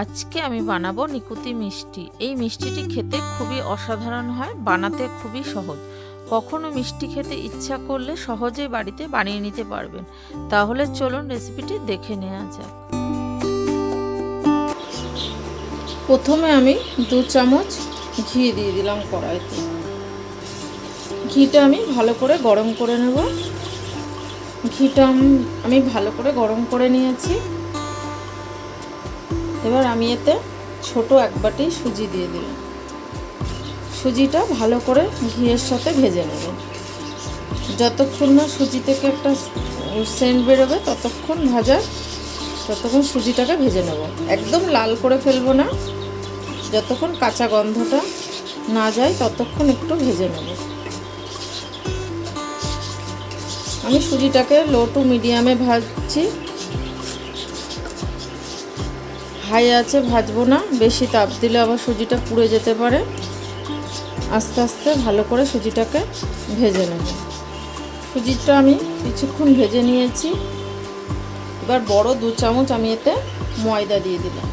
আজকে আমি বানাবো নিকুতি মিষ্টি। এই মিষ্টিটি খেতে খুবই অসাধারণ হয়, বানাতে খুবই সহজ। কখনো মিষ্টি খেতে ইচ্ছা করলে সহজেই বাড়িতে বানিয়ে নিতে পারবেন। তাহলে চলুন রেসিপিটি দেখে নেওয়া যাক। প্রথমে আমি দু চামচ ঘি দিয়ে দিলাম কড়াইতে। ঘিটা আমি ভালো করে গরম করে নেব। ঘিটা আমি ভালো করে গরম করে নিয়েছি। এবার আমি এতে ছোট এক বাটি সুজি দিয়ে দিলাম। সুজিটা ভালো করে ঘিয়ের সাথে ভেজে নেব। যতক্ষণ না সুজি থেকে একটা সেন্ট বেরোবে, ততক্ষণ ভাজার, ততক্ষণ সুজিটাকে ভেজে নেব। একদম লাল করে ফেলব না। যতক্ষণ কাঁচা গন্ধটা না যায়, ততক্ষণ একটু ভেজে নেব। আমি সুজিটাকে লো টু মিডিয়ামে ভাজছি। হাই আছে, ভাজবো না। বেশি তাপ দিলে আবার সুজিটা পুড়ে যেতে পারে। আস্তে আস্তে ভালো করে সুজিটাকে ভেজে নেব। সুজিটা আমি কিছুক্ষণ ভেজে নিয়েছি। এবার বড় দু চামচ আমি এতে ময়দা দিয়ে দিলাম।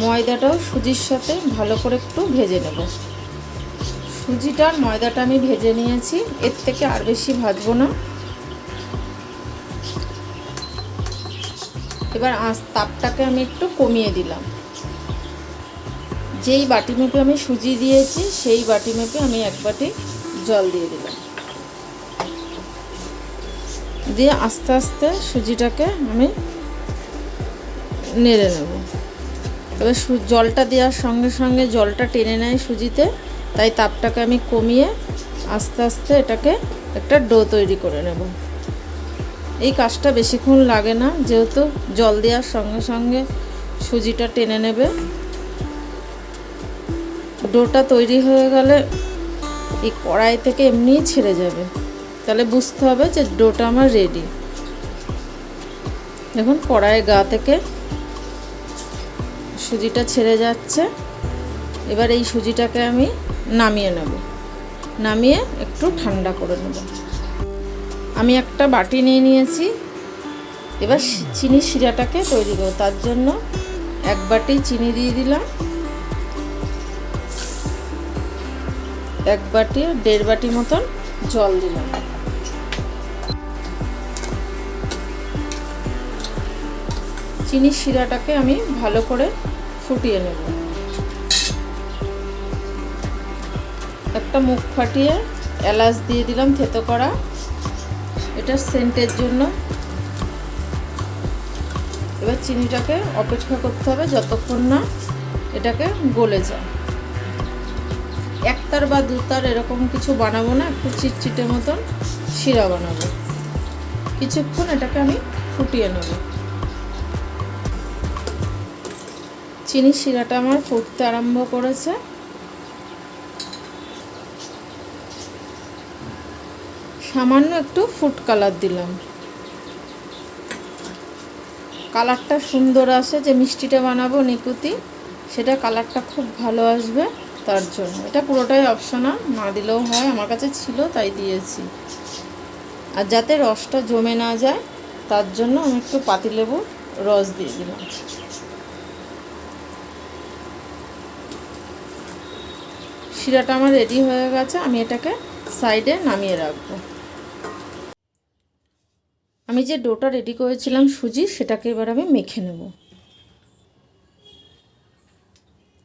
ময়দাটাও সুজির সাথে ভালো করে একটু ভেজে নেব। সুজিটা ময়দাটা আমি ভেজে নিয়েছি। এর থেকে আর বেশি ভাজবো না। এবার আঁচ তাপটাকে আমি একটু কমিয়ে দিলাম। যেই বাটি মেপে আমি সুজি দিয়েছি, সেই বাটি মেপে আমি এক বাটি জল দিয়ে দিলাম। দিয়ে আস্তে আস্তে সুজিটাকে আমি নেড়ে নেব। সু- জলটা দেওয়ার সঙ্গে সঙ্গে জলটা টেনে নেয় সুজিতে, তাই তাপটাকে আমি কমিয়ে আস্তে আস্তে এটাকে একটা ডো তৈরি করে নেব। এই কাজটা বেশিক্ষণ লাগে না, যেহেতু জল দেওয়ার সঙ্গে সঙ্গে সুজিটা টেনে নেবে। ডোটা তৈরি হয়ে গেলে এই কড়াই থেকে এমনিই ছেড়ে যাবে। তাহলে বুঝতে হবে যে ডোটা আমার রেডি দেখুন কড়াইয়ের গা থেকে সুজিটা ছেড়ে যাচ্ছে। এবার এই সুজিটাকে আমি নামিয়ে নেব। নামিয়ে একটু ঠান্ডা করে নেব। আমি একটা বাটি নিয়ে নিয়েছি। এবার শি- চিনি শিরাটাকে তৈরি করব। তার জন্য এক বাটি চিনি দিয়ে দিলাম। এক বাটি দেড় বাটি মতন জল দিলাম। চিনি শিরাটাকে আমি ভালো করে ফুটিয়ে নেব। একটা মুখ ফাটিয়ে এলাচ দিয়ে দিলাম থেতো করা। এটা সেন্টের জন্য। এবার চিনিটাকে অপেক্ষা করতে হবে যতক্ষণ না এটাকে গলে যায়। একতার বা দুতার এরকম কিছু বানাবো না, একটু চিটচিটে মতন শিরা বানাবো। কিছুক্ষণ এটাকে আমি ফুটিয়ে নেব। চিনি শিরাটা আমার ফুটতে আরম্ভ করেছে। সামান্য একটু ফুড কালার দিলাম। কালারটা সুন্দর আসে, যে মিষ্টিটা বানাবো নিকুতি, সেটা কালারটা খুব ভালো আসবে তার জন্য। এটা পুরোটাই অপশনাল না দিলেও হয়, আমার কাছে ছিল তাই দিয়েছি। আর যাতে রসটা জমে না যায়, তার জন্য আমি একটু পাতিলেবু রস দিয়ে দিলাম। শিরাটা আমার রেডি হয়ে গেছে, আমি এটাকে সাইডে নামিয়ে রাখব। আমি যে ডোটা রেডি করেছিলাম সুজি, সেটাকে এবার আমি মেখে নেব।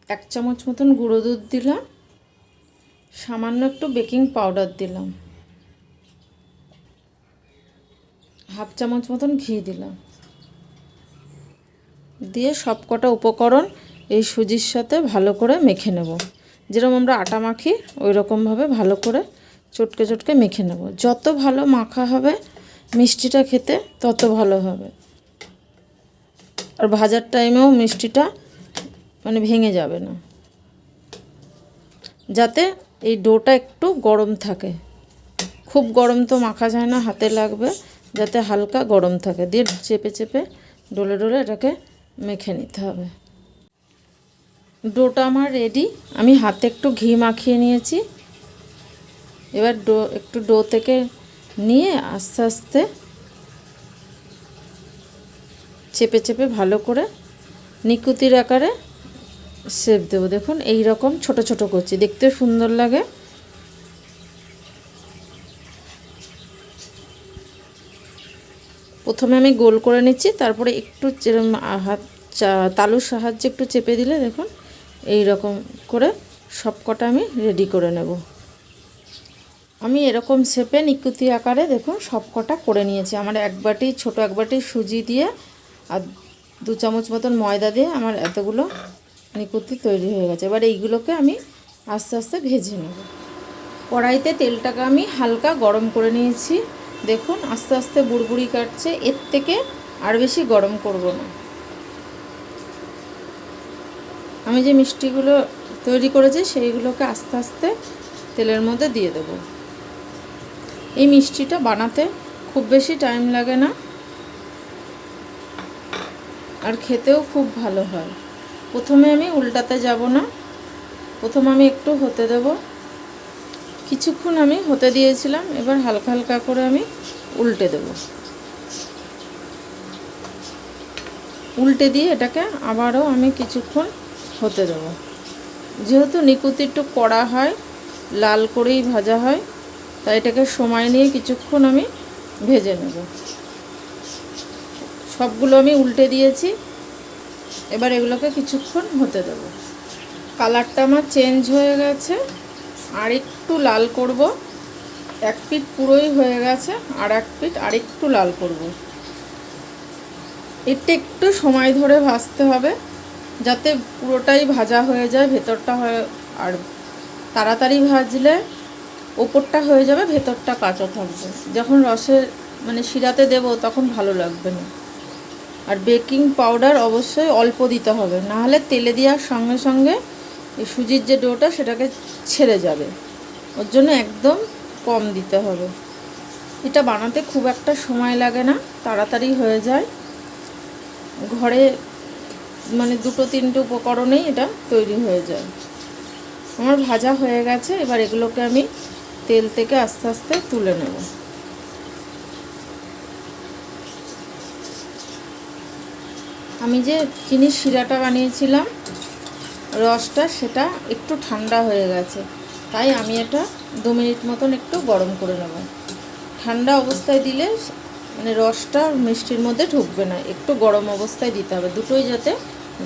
এক চামচ মতন গুঁড়ো দুধ দিলাম, সামান্য একটু বেকিং পাউডার দিলাম, হাফ চামচ মতন ঘি দিলাম। দিয়ে সব কটা উপকরণ এই সুজির সাথে ভালো করে মেখে নেব। যেরকম আমরা আটা মাখি ওই রকমভাবে ভালো করে চটকে চটকে মেখে নেব। যত ভালো মাখা হবে মিষ্টিটা খেতে তত ভালো হবে। আর ভাজার টাইমেও মিষ্টিটা মানে ভেঙে যাবে না। যাতে এই ডোটা একটু গরম থাকে। খুব গরম তো মাখা যায় না, হাতে লাগবে। যাতে হালকা গরম থাকে। দিয়ে চেপে চেপে ডলে ডলে এটাকে মেখে নিতে হবে। ডোটা আমার রেডি আমি হাতে একটু ঘি মাখিয়ে নিয়েছি। এবার ডো একটু ডো থেকে নিয়ে আস্তে আস্তে চেপে চেপে ভালো করে নিকুতির আকারে শেপ দেবো। দেখুন, এই রকম ছোট ছোট করছি। দেখতে সুন্দর লাগে। প্রথমে আমি গোল করে নিচ্ছি, তারপরে একটু হাত তালুর সাহায্যে একটু চেপে দিলে দেখুন, এই রকম করে সব কটা আমি রেডি করে নেব। আমি এরকম শেপে নিকুতি আকারে দেখুন সব কটা করে নিয়েছি। আমার এক বাটি, ছোটো এক বাটি সুজি দিয়ে আর দু চামচ মতন ময়দা দিয়ে আমার এতগুলো নিকুতি তৈরি হয়ে গেছে। এবার এইগুলোকে আমি আস্তে আস্তে ভেজে নেব। কড়াইতে তেলটাকে আমি হালকা গরম করে নিয়েছি। দেখুন আস্তে আস্তে বুড়বুড়ি কাটছে। এর থেকে আর বেশি গরম করব না। আমি যে মিষ্টিগুলো তৈরি করেছি, সেইগুলোকে আস্তে আস্তে তেলের মধ্যে দিয়ে দেব। এই মিষ্টিটা বানাতে খুব বেশি টাইম লাগে না। আর খেতেও খুব ভালো হয়। প্রথমে আমি উল্টাতে যাব না। প্রথম আমি একটু হতে দেব। কিছুক্ষণ আমি হতে দিয়েছিলাম, এবার হালকা হালকা করে আমি উল্টে দেব। উল্টে দিয়ে এটাকে আবারও আমি কিছুক্ষণ হতে দেব। যেহেতু নিকুতি একটু কড়া হয়, লাল করেই ভাজা হয় তাই এটাকে সময় নিয়ে কিছুক্ষণ আমি ভেজে নেব। সবগুলো আমি উল্টে দিয়েছি। এবার এগুলোকে কিছুক্ষণ হতে দেব। কালারটা আমার চেঞ্জ হয়ে গেছে। আর একটু লাল করব। এক পিট পুরোই হয়ে গেছে, আর এক পিট আর একটু লাল করব। এটা একটু সময় ধরে ভাজতে হবে, যাতে পুরোটাই ভাজা হয়ে যায়, ভেতরটা হয়, আর তাড়াতাড়ি ভাজলে ওপরটা হয়ে যাবে, ভেতরটা কাঁচা থাকবে। যখন রসের মানে শিরাতে দেব, তখন ভালো লাগবে না। আর বেকিং পাউডার অবশ্যই অল্প দিতে হবে নাহলে তেলে দেওয়ার সঙ্গে সঙ্গে এই সুজির যে ডোটা, সেটাকে ছেড়ে যাবে। ওর জন্য একদম কম দিতে হবে। এটা বানাতে খুব একটা সময় লাগে না, তাড়াতাড়ি হয়ে যায়। ঘরে মানে দুটো, তিনটে উপকরণেই এটা তৈরি হয়ে যায়। আমার ভাজা হয়ে গেছে, এবার এগুলোকে আমি তেল থেকে আস্তে আস্তে তুলে নেব। আমি যে চিনির শিরাটা বানিয়েছিলাম, রসটা সেটা একটু ঠান্ডা হয়ে গেছে, তাই আমি এটা দু মিনিট মতন একটু গরম করে নেব। ঠান্ডা অবস্থায় দিলে মানে রসটা মিষ্টির মধ্যে ঢুকবে না, একটু গরম অবস্থায় দিতে হবে, দুটোই যাতে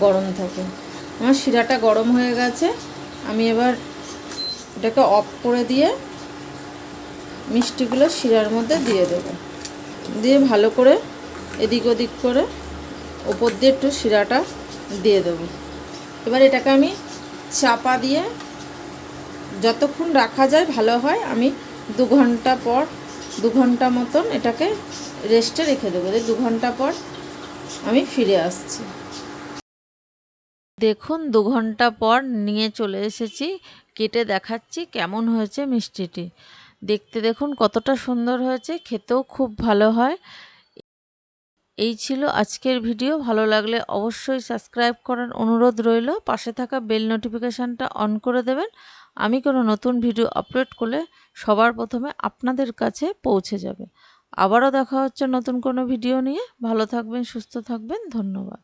গরম থাকে। আমার শিরাটা গরম হয়ে গেছে, আমি এবার এটাকে অফ করে দিয়ে মিষ্টিগুলো শিরার মধ্যে দিয়ে দেবো। দিয়ে ভালো করে এদিক ওদিক করে ওপর দিয়ে একটু শিরাটা দিয়ে দেবো। এবার এটাকে আমি চাপা দিয়ে যতক্ষণ রাখা যায় ভালো হয়, আমি দু ঘণ্টা পর, দু ঘণ্টা মতন এটাকে রেস্টে রেখে দেবো। দু ঘণ্টা পর আমি ফিরে আসছি। দেখুন, দু ঘণ্টা পর নিয়ে চলে এসেছি। কেটে দেখাচ্ছি কেমন হয়েছে মিষ্টিটি। দেখতে দেখুন কতটা সুন্দর হয়েছে, খেতেও খুব ভালো হয়। এই ছিল আজকের ভিডিও, ভালো লাগলে অবশ্যই সাবস্ক্রাইব করার অনুরোধ রইল। পাশে থাকা বেল নোটিফিকেশানটা অন করে দেবেন। আমি কোনো নতুন ভিডিও আপলোড করলে সবার প্রথমে আপনাদের কাছে পৌঁছে যাবে। আবারও দেখা হচ্ছে নতুন কোনো ভিডিও নিয়ে। ভালো থাকবেন, সুস্থ থাকবেন। ধন্যবাদ।